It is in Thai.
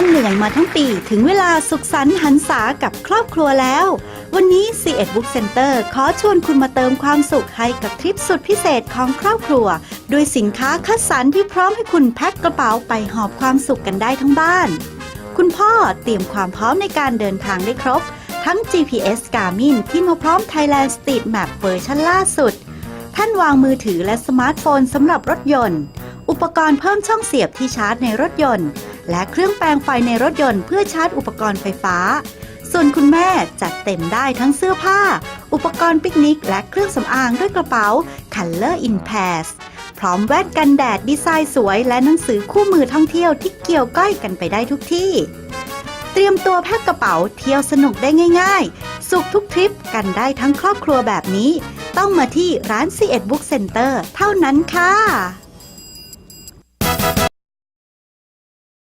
านเหนื่อยมาทั้งปี ถึงเวลาสุขสันต์หันษากับครอบครัวแล้ว วันนี้ c ีเอ็ดบุ๊กเซ็นเตอร์ขอชวนคุณมาเติมความสุขให้กับทริปสุดพิเศษของครอบครัว ด้วยสินค้าคัดสรรที่พร้อมให้คุณแพ็คกระเป๋าไปหอบความสุขกันได้ทั้งบ้าน คุณพ่อเตรียมความพร้อมในการเดินทางได้ครบ ทั้ง GPS Garmin ที่มาพร้อม Thailand Street Map เวอร์ชันล่าสุด ท่านวางมือถือและสมาร์ทโฟนสำหรับรถยนต์ อุปกรณ์เพิ่มช่องเสียบที่ชาร์จในรถยนต์ และเครื่องแปลงไฟในรถยนต์เพื่อชาร์จอุปกรณ์ไฟฟ้า ส่วนคุณแม่จัดเต็มได้ทั้งเสื้อผ้า อุปกรณ์ปิกนิก และเครื่องสำอางด้วยกระเป๋า Color in Pairs พร้อมแว่นกันแดดดีไซน์สวย และหนังสือคู่มือท่องเที่ยวที่เกี่ยวก้อยกันไปได้ทุกที่ เตรียมตัวแพ็คกระเป๋าเที่ยวสนุกได้ง่าย ๆ สุขทุกทริปกันได้ทั้งครอบครัวแบบนี้ ต้องมาที่ร้าน C ีเอ็ดบุ๊กเซ็นเตอร์เท่านั้นค่ะ